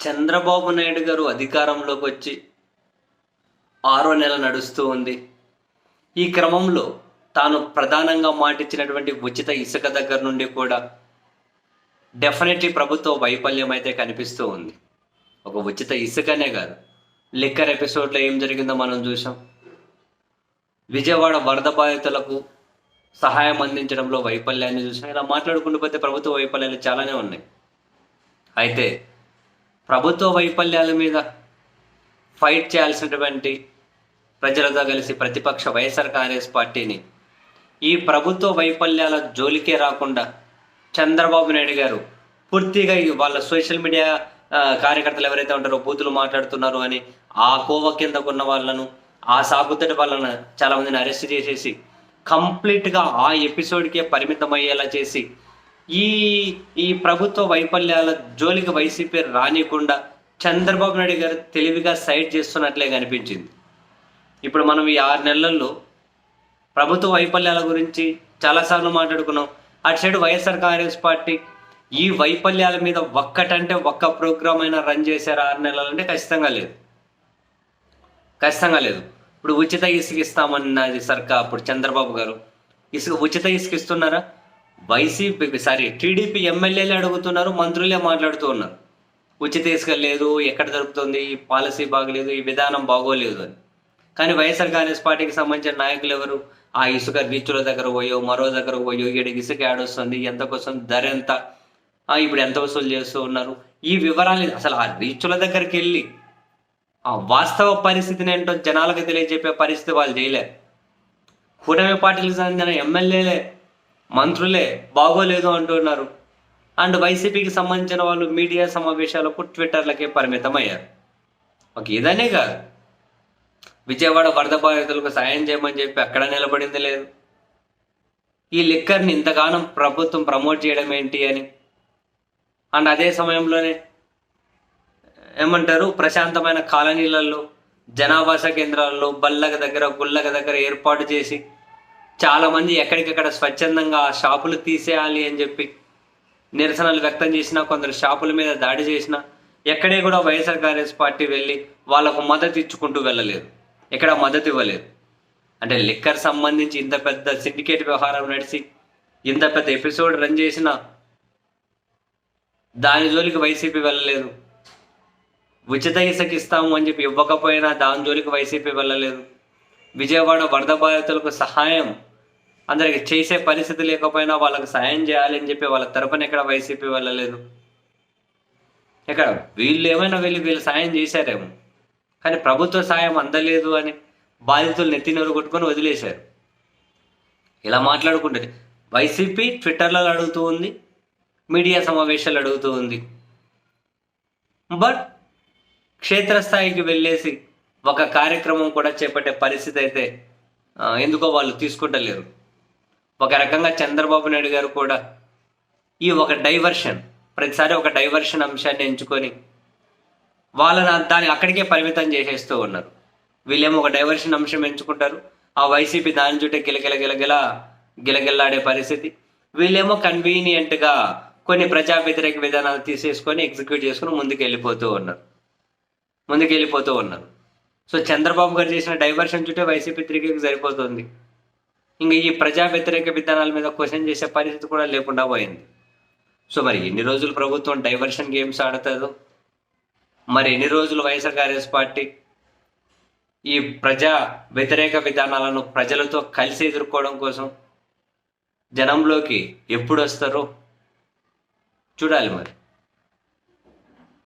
చంద్రబాబు నాయుడు గారు అధికారంలోకి వచ్చి ఆరో నెల నడుస్తూ ఉంది. ఈ క్రమంలో తాను ప్రధానంగా మాటిచ్చినటువంటి ఉచిత ఇసుక దగ్గర నుండి కూడా డెఫినెట్లీ ప్రభుత్వ వైఫల్యం అయితే కనిపిస్తూ ఉంది. ఒక ఉచిత ఇసుకనే కాదు లిక్కర్ ఎపిసోడ్లో ఏం జరిగిందో మనం చూసాం విజయవాడ వరద బాధితులకు సహాయం అందించడంలో వైఫల్యాన్ని చూసాం ఇలా మాట్లాడుకుంటూ పోతే ప్రభుత్వ వైఫల్యాలు చాలానే ఉన్నాయి. అయితే ప్రభుత్వ వైఫల్యాల మీద ఫైట్ చేయాల్సినటువంటి ప్రజలతో కలిసి ప్రతిపక్ష వైఎస్ఆర్ కాంగ్రెస్ పార్టీని ఈ ప్రభుత్వ వైఫల్యాల జోలికే రాకుండా చంద్రబాబు నాయుడు గారు పూర్తిగా వాళ్ళ సోషల్ మీడియా కార్యకర్తలు ఎవరైతే ఉంటారో బూతులు మాట్లాడుతున్నారు అని ఆ కోవ కిందకు ఉన్న వాళ్ళను ఆ సాగుతటి వాళ్ళను చాలా మందిని అరెస్ట్ చేసేసి కంప్లీట్గా ఆ ఎపిసోడ్కే పరిమితం అయ్యేలా చేసి ఈ ఈ ప్రభుత్వ వైఫల్యాల జోలికి వైసీపీ రానియకుండా చంద్రబాబు నాయుడు గారు తెలివిగా సైడ్ చేస్తున్నట్లే కనిపించింది. ఇప్పుడు మనం ఈ ఆరు నెలల్లో ప్రభుత్వ వైఫల్యాల గురించి చాలాసార్లు మాట్లాడుకున్నాం. అటు సైడ్ వైఎస్ఆర్ కాంగ్రెస్ పార్టీ ఈ వైఫల్యాల మీద ఒక్కటంటే ఒక్క ప్రోగ్రామ్ అయినా రన్ చేశారు ఆరు నెలలంటే ఖచ్చితంగా లేదు. ఖచ్చితంగా లేదు. ఇప్పుడు ఉచిత ఇసుక ఇస్తామన్నది సర్కార్ అప్పుడు చంద్రబాబు గారు. ఇసుక ఉచిత ఇసుక ఇస్తున్నారా? వైసీపీ సారీ టీడీపీ ఎమ్మెల్యేలే అడుగుతున్నారు మంత్రులే మాట్లాడుతూ ఉన్నారు ఉచిత ఇసుక లేదు ఎక్కడ దొరుకుతుంది ఈ పాలసీ బాగలేదు ఈ విధానం బాగోలేదు అని. కానీ వైఎస్ఆర్ కాంగ్రెస్ పార్టీకి సంబంధించిన నాయకులు ఎవరు? ఆ ఇసుక రీచుల దగ్గర పోయో మరో దగ్గర పోయో ఇక్కడ ఇసుక ఏడొస్తుంది ఎంత కోసం ధర ఎంత? ఇప్పుడు ఎంత వసూలు చేస్తూ ఉన్నారు? ఈ వివరాలు అసలు ఆ రీచుల దగ్గరికి వెళ్ళి ఆ వాస్తవ పరిస్థితిని ఏంటో జనాలకు తెలియజెప్పే పరిస్థితి వాళ్ళు చేయలేరు కూటమి పార్టీలకు సంబంధించిన ఎమ్మెల్యేలే మంత్రులే బాగోలేదు అంటున్నారు. అండ్ వైసీపీకి సంబంధించిన వాళ్ళు మీడియా సమావేశాలకు ట్విట్టర్లకే పరిమితం అయ్యారు ఒక ఇదనే కాదు. విజయవాడ వరద బాధితులకు సాయం చేయమని చెప్పి అక్కడ నిలబడింది లేదు. ఈ లిక్కర్ని ఇంతగానం ప్రభుత్వం ప్రమోట్ చేయడం ఏంటి అని. అండ్ అదే సమయంలోనే ఏమంటారు ప్రశాంతమైన కాలనీలలో జనావాస కేంద్రాల్లో బల్లగ దగ్గర గుల్లగ దగ్గర ఏర్పాటు చేసి చాలా మంది ఎక్కడికక్కడ స్వచ్ఛందంగా ఆ షాపులు తీసేయాలి అని చెప్పి నిరసనలు వ్యక్తం చేసిన కొందరు షాపుల మీద దాడి చేసిన ఎక్కడే కూడా వైఎస్ఆర్ కాంగ్రెస్ పార్టీ వెళ్ళి వాళ్ళకు మద్దతు ఇచ్చుకుంటూ వెళ్ళలేదు. ఎక్కడ మద్దతు ఇవ్వలేదు. అంటే లిక్కర్ సంబంధించి ఇంత పెద్ద సిండికేట్ వ్యవహారం నడిచి ఇంత పెద్ద ఎపిసోడ్ రన్ చేసిన దాని జోలికి వైసీపీ వెళ్ళలేదు. ఉచిత ఇసుక ఇస్తాము అని చెప్పి ఇవ్వకపోయినా దాని జోలికి వైసీపీ వెళ్ళలేదు. విజయవాడ వరద బాధితులకు సహాయం అందరికి చేసే పరిస్థితి లేకపోయినా వాళ్ళకి సాయం చేయాలని చెప్పి వాళ్ళ తరపున ఎక్కడ వైసీపీ వెళ్ళలేదు ఇక్కడ వీళ్ళు ఏమైనా వెళ్ళి వీళ్ళు సాయం చేశారేమో. కానీ ప్రభుత్వ సాయం అందలేదు అని బాధితులు నెత్తినోరు కొట్టుకొని వదిలేశారు. ఇలా మాట్లాడుకుంటుంది వైసీపీ ట్విట్టర్లో అడుగుతూ ఉంది మీడియా సమావేశాలు అడుగుతూ ఉంది. బట్ క్షేత్రస్థాయికి వెళ్ళేసి ఒక కార్యక్రమం కూడా చేపట్టే పరిస్థితి అయితే ఎందుకో వాళ్ళు తీసుకుంటలేరు. ఒక రకంగా చంద్రబాబు నాయుడు గారు కూడా ఈ ఒక డైవర్షన్ ప్రతిసారి ఒక డైవర్షన్ అంశాన్ని ఎంచుకొని వాళ్ళని దాన్ని అక్కడికే పరిమితం చేసేస్తూ ఉన్నారు. వీళ్ళేమో ఒక డైవర్షన్ అంశం ఎంచుకుంటారు. ఆ వైసీపీ దాని చుట్టే గిలగిల గిలగిల గిలగిల్లాడే పరిస్థితి. వీళ్ళేమో కన్వీనియంట్గా కొన్ని ప్రజా వ్యతిరేక విధానాలు తీసేసుకొని ఎగ్జిక్యూట్ చేసుకుని ముందుకు వెళ్ళిపోతూ ఉన్నారు. ముందుకు వెళ్ళిపోతూ ఉన్నారు. సో చంద్రబాబు గారు చేసిన డైవర్షన్ చుట్టే వైసీపీ తిరిగి సరిపోతుంది. ఇంకా ఈ ప్రజా వ్యతిరేక విధానాల మీద క్వశ్చన్ చేసే పరిస్థితి కూడా లేకుండా పోయింది. సో మరి ఎన్ని రోజులు ప్రభుత్వం డైవర్షన్ గేమ్స్ ఆడుతుందో మరి ఎన్ని రోజులు వైఎస్ఆర్ కాంగ్రెస్ పార్టీ ఈ ప్రజా వ్యతిరేక విధానాలను ప్రజలతో కలిసి ఎదుర్కోవడం కోసం జనంలోకి ఎప్పుడు వస్తారో చూడాలి మరి.